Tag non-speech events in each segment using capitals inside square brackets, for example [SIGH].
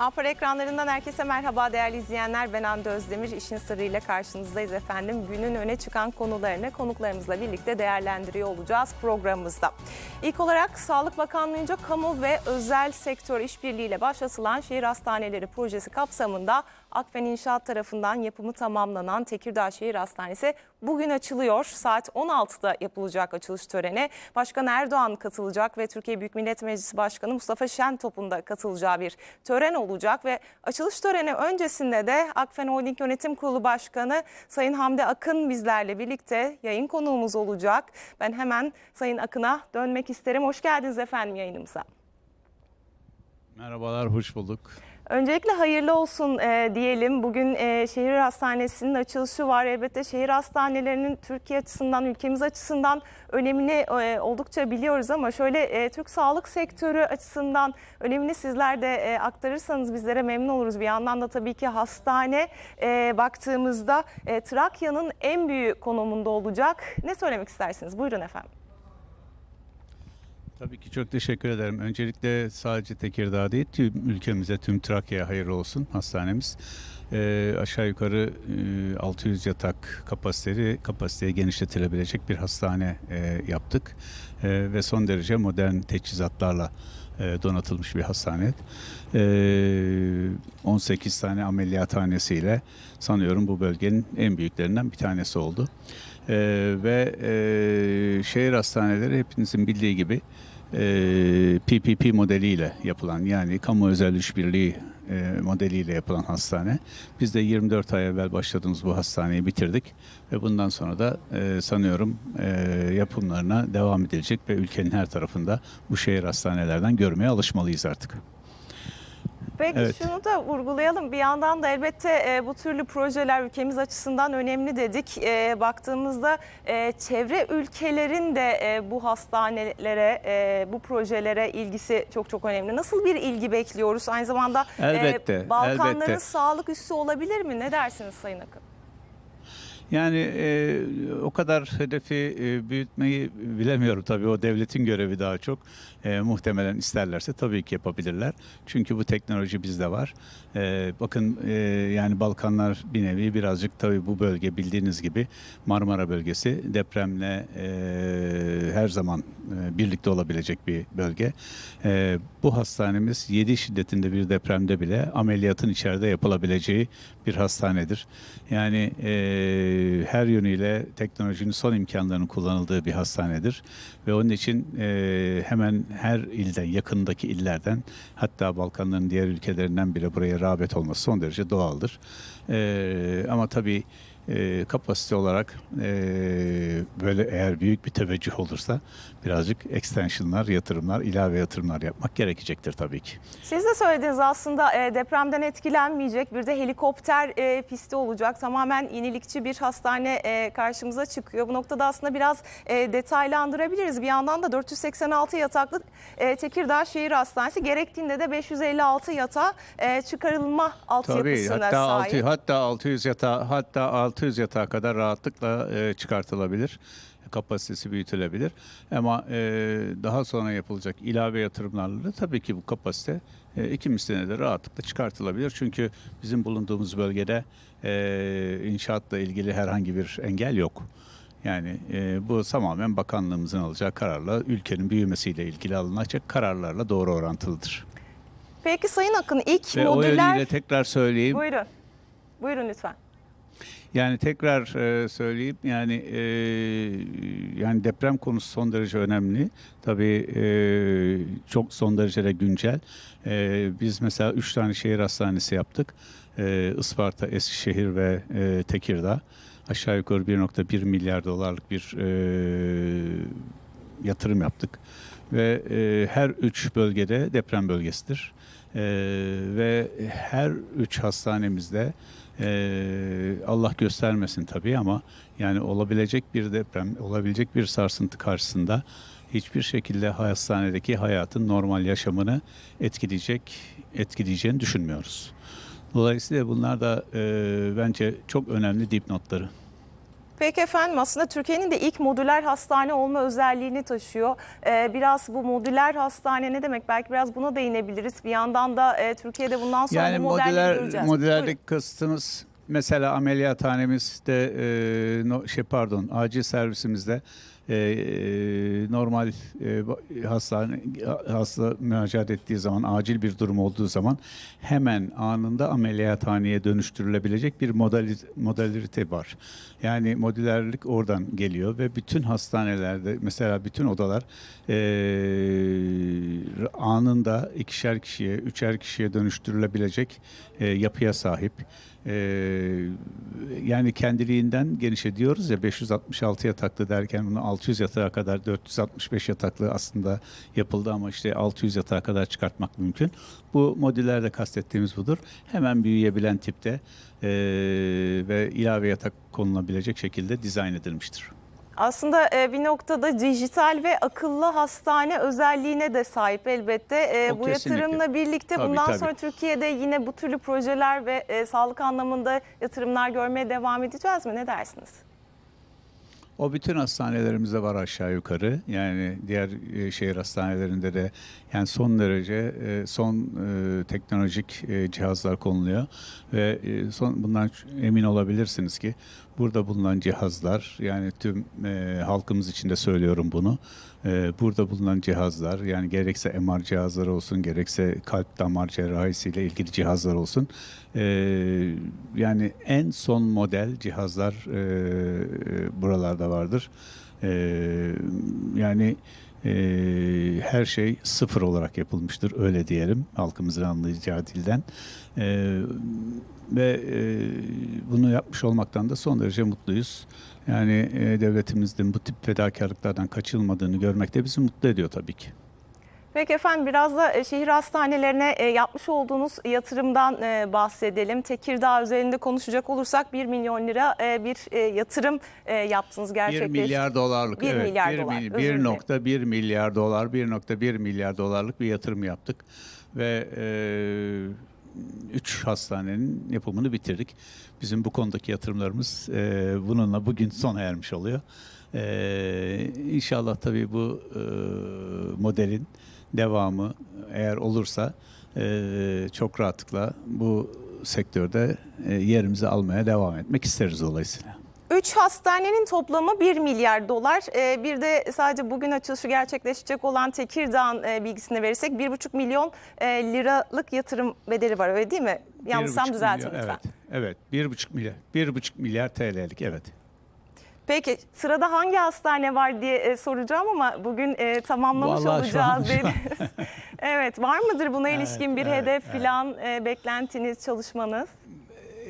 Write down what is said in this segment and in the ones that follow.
Afar ekranlarından herkese merhaba değerli izleyenler. Ben Hande Özdemir. İşin sırrıyla karşınızdayız efendim. Günün öne çıkan konularını konuklarımızla birlikte değerlendiriyor olacağız programımızda. İlk olarak Sağlık Bakanlığı'nca kamu ve özel sektör işbirliğiyle başlatılan şehir hastaneleri projesi kapsamında Akfen İnşaat tarafından yapımı tamamlanan Tekirdağ Şehir Hastanesi bugün açılıyor. Saat 16'da yapılacak açılış töreni. Başkan Erdoğan katılacak ve Türkiye Büyük Millet Meclisi Başkanı Mustafa Şentop'un da katılacağı bir tören olacak ve açılış töreni öncesinde de Akfen Holding Yönetim Kurulu Başkanı Sayın Hamdi Akın bizlerle birlikte yayın konuğumuz olacak. Ben hemen Sayın Akın'a dönmek isterim. Hoş geldiniz efendim yayınımıza. Merhabalar, hoş bulduk. Öncelikle hayırlı olsun e, diyelim. Bugün e, şehir hastanesinin açılışı var. Elbette şehir hastanelerinin Türkiye açısından, ülkemiz açısından önemini e, oldukça biliyoruz ama şöyle e, Türk sağlık sektörü açısından önemini sizler de e, aktarırsanız bizlere memnun oluruz. Bir yandan da tabii ki hastane e, baktığımızda e, Trakya'nın en büyük konumunda olacak. Ne söylemek istersiniz? Buyurun efendim. Tabii ki çok teşekkür ederim. Öncelikle sadece Tekirdağ değil, tüm ülkemize, tüm Trakya'ya hayırlı olsun hastanemiz. Ee, aşağı yukarı e, 600 yatak kapasiteli, kapasiteye genişletilebilecek bir hastane e, yaptık. E, ve son derece modern teçhizatlarla e, donatılmış bir hastane. E, 18 tane ameliyathanesiyle sanıyorum bu bölgenin en büyüklerinden bir tanesi oldu. E, ve e, şehir hastaneleri hepinizin bildiği gibi e, PPP modeliyle yapılan yani kamu özel işbirliği e, modeliyle yapılan hastane. Biz de 24 ay evvel başladığımız bu hastaneyi bitirdik ve bundan sonra da e, sanıyorum e, yapımlarına devam edilecek ve ülkenin her tarafında bu şehir hastanelerden görmeye alışmalıyız artık. Peki Evet. şunu da vurgulayalım. Bir yandan da elbette e, bu türlü projeler ülkemiz açısından önemli dedik. E, baktığımızda e, çevre ülkelerin de e, bu hastanelere, e, bu projelere ilgisi çok çok önemli. Nasıl bir ilgi bekliyoruz? Aynı zamanda e, Elbette, Balkanların elbette. sağlık üssü olabilir mi? Ne dersiniz Sayın Akın? Yani e, o kadar hedefi e, büyütmeyi bilemiyorum tabii o devletin görevi daha çok. E, muhtemelen isterlerse tabii ki yapabilirler. Çünkü bu teknoloji bizde var. E, bakın e, yani Balkanlar bir nevi birazcık tabii bu bölge bildiğiniz gibi Marmara bölgesi depremle e, her zaman e, birlikte olabilecek bir bölge. E, bu hastanemiz 7 şiddetinde bir depremde bile ameliyatın içeride yapılabileceği bir hastanedir. Yani e, her yönüyle teknolojinin son imkanlarının kullanıldığı bir hastanedir. Ve onun için e, hemen her ilden, yakındaki illerden hatta Balkanların diğer ülkelerinden bile buraya rağbet olması son derece doğaldır. E, ama tabii e, kapasite olarak e, böyle eğer büyük bir teveccüh olursa birazcık extensionlar, yatırımlar, ilave yatırımlar yapmak gerekecektir tabii ki. Siz de söylediniz aslında e, depremden etkilenmeyecek bir de helikopter e, pisti olacak. Tamamen yenilikçi bir hastane e, karşımıza çıkıyor. Bu noktada aslında biraz e, detaylandırabiliriz. Bir yandan da 486 yataklı e, Tekirdağ Şehir Hastanesi gerektiğinde de 556 yatağa e, çıkarılma Tabii altyapısına hatta sahip. 6 hatta 600 yatağa hatta 600 yatağa kadar rahatlıkla e, çıkartılabilir. Kapasitesi büyütülebilir. Ama e, daha sonra yapılacak ilave yatırımlarla da tabii ki bu kapasite e, iki misline de rahatlıkla çıkartılabilir. Çünkü bizim bulunduğumuz bölgede e, inşaatla ilgili herhangi bir engel yok. Yani e, bu tamamen bakanlığımızın alacağı kararla ülkenin büyümesiyle ilgili alınacak kararlarla doğru orantılıdır. Peki Sayın Akın ilk Ve o modüler... yönüyle tekrar söyleyeyim. Buyurun. Buyurun lütfen. Yani tekrar e, söyleyeyim yani e, yani deprem konusu son derece önemli. Tabii e, çok son derece de güncel. E, biz mesela üç tane şehir hastanesi yaptık. E, Isparta, Eskişehir ve e, Tekirdağ. Aşağı yukarı 1.1 milyar dolarlık bir e, yatırım yaptık. Ve e, her üç bölgede deprem bölgesidir. E, ve her üç hastanemizde ee, Allah göstermesin tabii ama yani olabilecek bir deprem, olabilecek bir sarsıntı karşısında hiçbir şekilde hastanedeki hayatın normal yaşamını etkileyecek, etkileyeceğini düşünmüyoruz. Dolayısıyla bunlar da e, bence çok önemli dipnotları. Peki efendim aslında Türkiye'nin de ilk modüler hastane olma özelliğini taşıyor. Ee, biraz bu modüler hastane ne demek? Belki biraz buna değinebiliriz. Bir yandan da e, Türkiye'de bundan sonra Yani bu modüler, göreceğiz. modülerlik kastımız mesela ameliyathanemizde e, no, şey pardon acil servisimizde e, normal e, hastane hasta müracaat ettiği zaman acil bir durum olduğu zaman hemen anında ameliyathaneye dönüştürülebilecek bir modali, modalite var. Yani modülerlik oradan geliyor ve bütün hastanelerde mesela bütün odalar e, anında ikişer kişiye, üçer kişiye dönüştürülebilecek e, yapıya sahip. E, yani kendiliğinden genişlediyoruz ya 566 yataklı derken bunu 600 yatağa kadar 465 yataklı aslında yapıldı ama işte 600 yatağa kadar çıkartmak mümkün. Bu modüllerde kastettiğimiz budur. Hemen büyüyebilen tipte e, ve ilave yatak konulabilecek şekilde dizayn edilmiştir. Aslında e, bir noktada dijital ve akıllı hastane özelliğine de sahip elbette. E, O bu kesinlikle. yatırımla birlikte Tabii, bundan tabii. sonra Türkiye'de yine bu türlü projeler ve e, sağlık anlamında yatırımlar görmeye devam edeceğiz mi? Ne dersiniz? O bütün hastanelerimizde var aşağı yukarı. Yani diğer e, şehir hastanelerinde de yani son derece e, son e, teknolojik cihazlar konuluyor ve son bundan emin olabilirsiniz ki burada bulunan cihazlar yani tüm halkımız için de söylüyorum bunu. E, burada bulunan cihazlar yani gerekse MR cihazları olsun gerekse kalp damar cerrahisiyle ilgili cihazlar olsun. E, yani en son model cihazlar e, buralarda vardır. Yani her şey sıfır olarak yapılmıştır öyle diyelim halkımızın anlayacağı dilden. Ve bunu yapmış olmaktan da son derece mutluyuz. Yani e, devletimizin bu tip fedakarlıklardan kaçılmadığını görmek de bizi mutlu ediyor tabii ki. Peki efendim biraz da e, şehir hastanelerine e, yapmış olduğunuz yatırımdan e, bahsedelim. Tekirdağ üzerinde konuşacak olursak 1 milyon lira bir yatırım yaptınız 1 gerçekleştirdiniz. milyar dolarlık. Bir evet, milyar bir dolar, mil- özür dilerim. 1.1 milyar dolar, 1.1 milyar dolarlık bir yatırım yaptık ve 3 hastanenin yapımını bitirdik. Bizim bu konudaki yatırımlarımız e, bununla bugün sona ermiş oluyor. E, inşallah tabii bu e, modelin devamı eğer olursa e, çok rahatlıkla bu sektörde e, yerimizi almaya devam etmek isteriz dolayısıyla. 3 hastanenin toplamı 1 milyar dolar. E, bir de sadece bugün açılışı gerçekleşecek olan Tekirdağ'ın e, bilgisini verirsek 1,5 milyon e, liralık yatırım bedeli var öyle değil mi? Yanlışsam 1,5 düzeltin milyar, lütfen. Evet, evet. 1,5 milyar, 1,5 milyar TL'lik evet. Peki sırada hangi hastane var diye e, soracağım ama bugün e, tamamlamış Vallahi olacağız. dediniz. [LAUGHS] evet var mıdır buna Evet, ilişkin bir evet, hedef evet. filan e, beklentiniz, çalışmanız?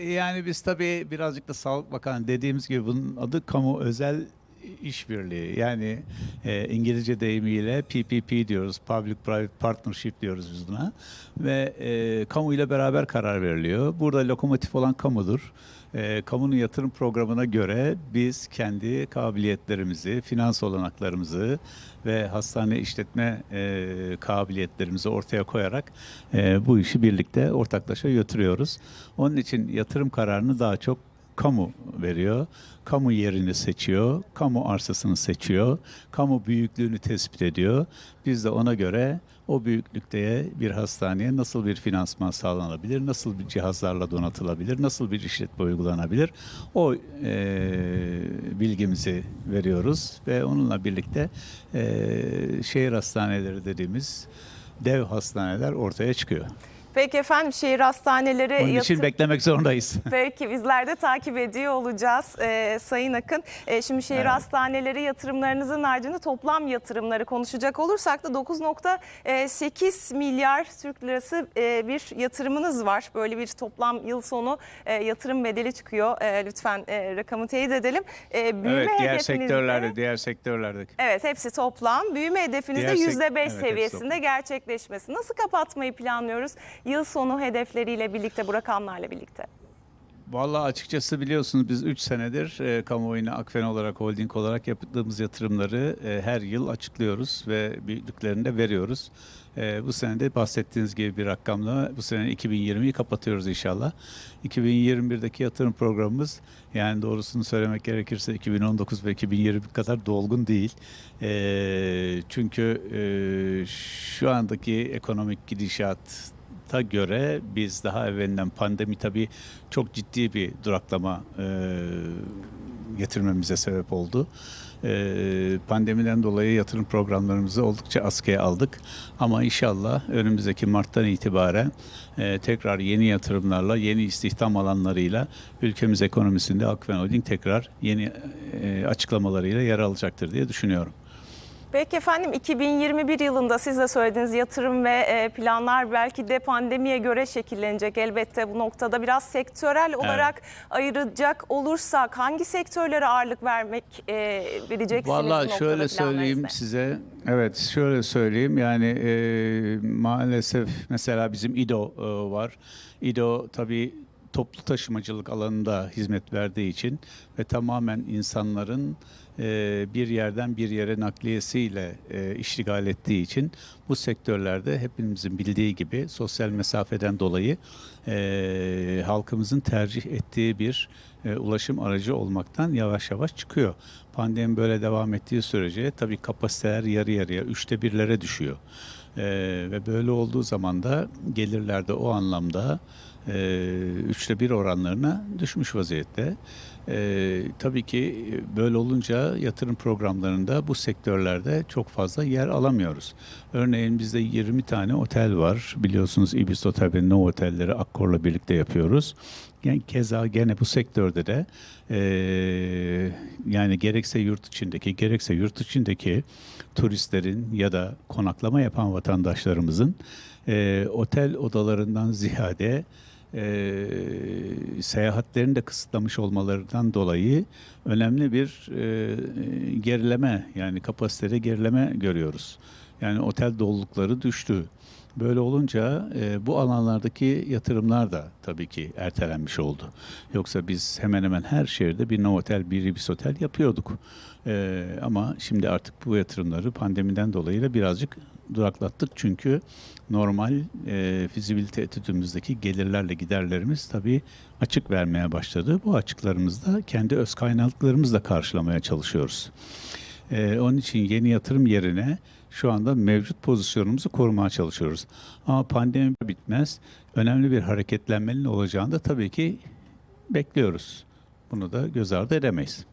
Yani biz tabii birazcık da Sağlık Bakanı dediğimiz gibi bunun adı kamu özel işbirliği. Yani e, İngilizce deyimiyle PPP diyoruz, Public Private Partnership diyoruz biz buna. Ve e, kamu ile beraber karar veriliyor. Burada lokomotif olan kamudur. E, kamunun yatırım programına göre biz kendi kabiliyetlerimizi, finans olanaklarımızı ve hastane işletme e, kabiliyetlerimizi ortaya koyarak e, bu işi birlikte ortaklaşa götürüyoruz. Onun için yatırım kararını daha çok kamu veriyor. Kamu yerini seçiyor, kamu arsasını seçiyor, kamu büyüklüğünü tespit ediyor. Biz de ona göre o büyüklükte bir hastaneye nasıl bir finansman sağlanabilir, nasıl bir cihazlarla donatılabilir, nasıl bir işletme uygulanabilir o e, bilgimizi veriyoruz ve onunla birlikte e, şehir hastaneleri dediğimiz dev hastaneler ortaya çıkıyor. Peki efendim şehir hastaneleri Onun için yatır- beklemek zorundayız. [LAUGHS] [LAUGHS] Peki bizler de takip ediyor olacağız Ee, Sayın Akın. Ee, şimdi şehir Evet. hastaneleri yatırımlarınızın haricinde toplam yatırımları konuşacak olursak da 9.8 milyar Türk lirası e, bir yatırımınız var. Böyle bir toplam yıl sonu e, yatırım bedeli çıkıyor. E, lütfen e, rakamı teyit edelim. E, büyüme evet, diğer sektörlerde, diğer sektörlerde. Evet hepsi toplam. Büyüme hedefinizde Diğer sek- %5 evet, seviyesinde gerçekleşmesi. Nasıl kapatmayı planlıyoruz? Yıl sonu hedefleriyle birlikte bu rakamlarla birlikte. Vallahi açıkçası biliyorsunuz biz 3 senedir e, kamuoyuna Akfen olarak, holding olarak yaptığımız yatırımları e, her yıl açıklıyoruz ve büyüklüklerini de veriyoruz. E, bu sene de bahsettiğiniz gibi bir rakamla bu sene 2020'yi kapatıyoruz inşallah. 2021'deki yatırım programımız yani doğrusunu söylemek gerekirse 2019 ve 2020 kadar dolgun değil. E, çünkü e, şu andaki ekonomik gidişat ta göre biz daha evvelinden pandemi tabii çok ciddi bir duraklama e, getirmemize sebep oldu. E, pandemiden dolayı yatırım programlarımızı oldukça askıya aldık. Ama inşallah önümüzdeki Mart'tan itibaren e, tekrar yeni yatırımlarla, yeni istihdam alanlarıyla ülkemiz ekonomisinde Akfen Holding tekrar yeni e, açıklamalarıyla yer alacaktır diye düşünüyorum. Peki efendim 2021 yılında siz de söylediğiniz yatırım ve e, planlar belki de pandemiye göre şekillenecek elbette bu noktada. Biraz sektörel olarak ayıracak olursak hangi sektörlere ağırlık vermek e, vereceksiniz bu Vallahi noktada şöyle söyleyeyim size. Evet şöyle söyleyeyim yani e, maalesef mesela bizim İDO e, var. İDO tabii toplu taşımacılık alanında hizmet verdiği için ve tamamen insanların bir yerden bir yere nakliyesiyle e, iştigal ettiği için bu sektörlerde hepimizin bildiği gibi sosyal mesafeden dolayı e, halkımızın tercih ettiği bir e, ulaşım aracı olmaktan yavaş yavaş çıkıyor. Pandemi böyle devam ettiği sürece tabii kapasiteler yarı yarıya, üçte birlere düşüyor. E, ve böyle olduğu zaman da gelirler de o anlamda e, üçte bir oranlarına düşmüş vaziyette. E, tabii ki böyle olunca yatırım programlarında bu sektörlerde çok fazla yer alamıyoruz. Örneğin bizde 20 tane otel var. Biliyorsunuz Ibis Otel ve No Otelleri Akkor'la birlikte yapıyoruz. Yani keza gene bu sektörde de e, yani gerekse yurt içindeki gerekse yurt içindeki turistlerin ya da konaklama yapan vatandaşlarımızın e, otel odalarından ziyade e, seyahatlerini de kısıtlamış olmalarından dolayı önemli bir e, gerileme yani kapasitede gerileme görüyoruz. Yani otel dolulukları düştü. Böyle olunca e, bu alanlardaki yatırımlar da tabii ki ertelenmiş oldu. Yoksa biz hemen hemen her şehirde bir otel, bir ibis otel yapıyorduk. E, ama şimdi artık bu yatırımları pandemiden dolayı da birazcık duraklattık. Çünkü normal e, fizibilite etüdümüzdeki gelirlerle giderlerimiz tabii açık vermeye başladı. Bu açıklarımızda kendi öz kaynaklarımızla karşılamaya çalışıyoruz. Ee, onun için yeni yatırım yerine şu anda mevcut pozisyonumuzu korumaya çalışıyoruz. Ama pandemi bitmez. Önemli bir hareketlenmenin olacağını da tabii ki bekliyoruz. Bunu da göz ardı edemeyiz.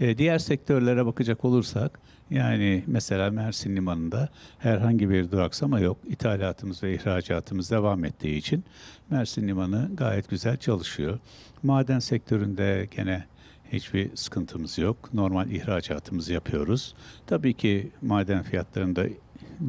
Ee, diğer sektörlere bakacak olursak yani mesela Mersin Limanı'nda herhangi bir duraksama yok. İthalatımız ve ihracatımız devam ettiği için Mersin Limanı gayet güzel çalışıyor. Maden sektöründe gene hiçbir sıkıntımız yok. Normal ihracatımızı yapıyoruz. Tabii ki maden fiyatlarında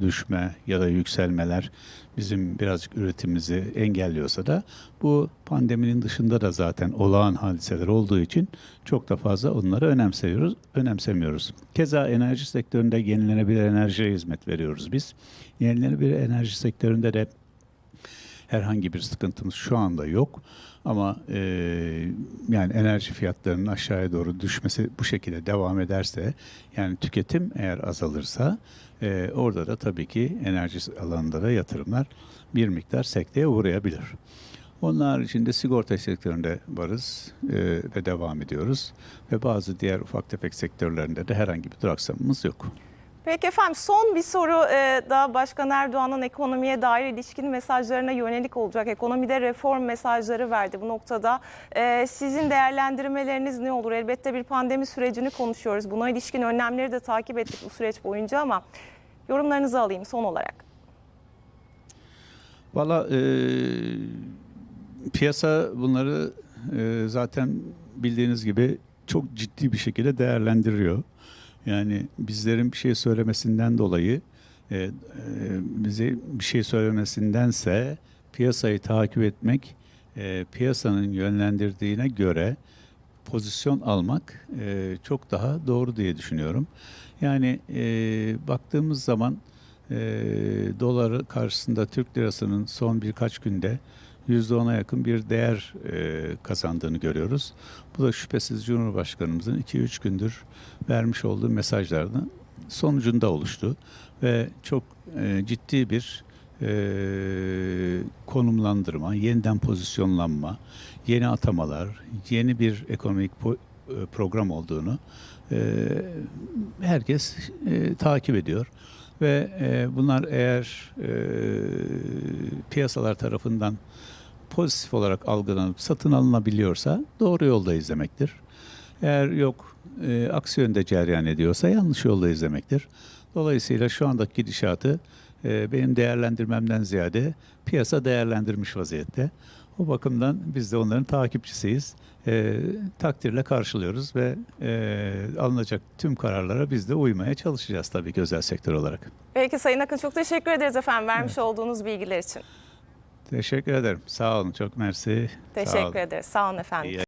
düşme ya da yükselmeler bizim birazcık üretimimizi engelliyorsa da bu pandeminin dışında da zaten olağan hadiseler olduğu için çok da fazla onları önemsiyoruz, önemsemiyoruz. Keza enerji sektöründe yenilenebilir enerjiye hizmet veriyoruz biz. Yenilenebilir enerji sektöründe de herhangi bir sıkıntımız şu anda yok. Ama e, yani enerji fiyatlarının aşağıya doğru düşmesi bu şekilde devam ederse yani tüketim eğer azalırsa e, orada da tabii ki enerji alanında da yatırımlar bir miktar sekteye uğrayabilir. Onun haricinde sigorta sektöründe varız e, ve devam ediyoruz. Ve bazı diğer ufak tefek sektörlerinde de herhangi bir duraksamamız yok. Peki efendim son bir soru e, daha Başkan Erdoğan'ın ekonomiye dair ilişkin mesajlarına yönelik olacak. Ekonomide reform mesajları verdi bu noktada. E, sizin değerlendirmeleriniz ne olur? Elbette bir pandemi sürecini konuşuyoruz. Buna ilişkin önlemleri de takip ettik bu süreç boyunca ama yorumlarınızı alayım son olarak. Valla e, piyasa bunları e, zaten bildiğiniz gibi çok ciddi bir şekilde değerlendiriyor. Yani bizlerin bir şey söylemesinden dolayı e, e, bize bir şey söylemesindense piyasayı takip etmek, e, piyasanın yönlendirdiğine göre pozisyon almak e, çok daha doğru diye düşünüyorum. Yani e, baktığımız zaman e, doları karşısında Türk lirasının son birkaç günde %10'a yakın bir değer e, kazandığını görüyoruz. Bu da şüphesiz Cumhurbaşkanımızın 2-3 gündür vermiş olduğu mesajlarının sonucunda oluştu. Ve çok e, ciddi bir e, konumlandırma, yeniden pozisyonlanma, yeni atamalar, yeni bir ekonomik e, program olduğunu e, herkes e, takip ediyor ve e, bunlar eğer e, piyasalar tarafından pozitif olarak algılanıp satın alınabiliyorsa doğru yoldayız demektir. Eğer yok e, aksi yönde cereyan ediyorsa yanlış yoldayız demektir. Dolayısıyla şu andaki gidişatı e, benim değerlendirmemden ziyade piyasa değerlendirmiş vaziyette. O bakımdan biz de onların takipçisiyiz. E, takdirle karşılıyoruz ve e, alınacak tüm kararlara biz de uymaya çalışacağız tabii ki özel sektör olarak. Peki Sayın Akın çok teşekkür ederiz efendim vermiş olduğunuz bilgiler için. Teşekkür ederim. Sağ olun. Çok mersi. Teşekkür ederiz. Sağ olun efendim. İyi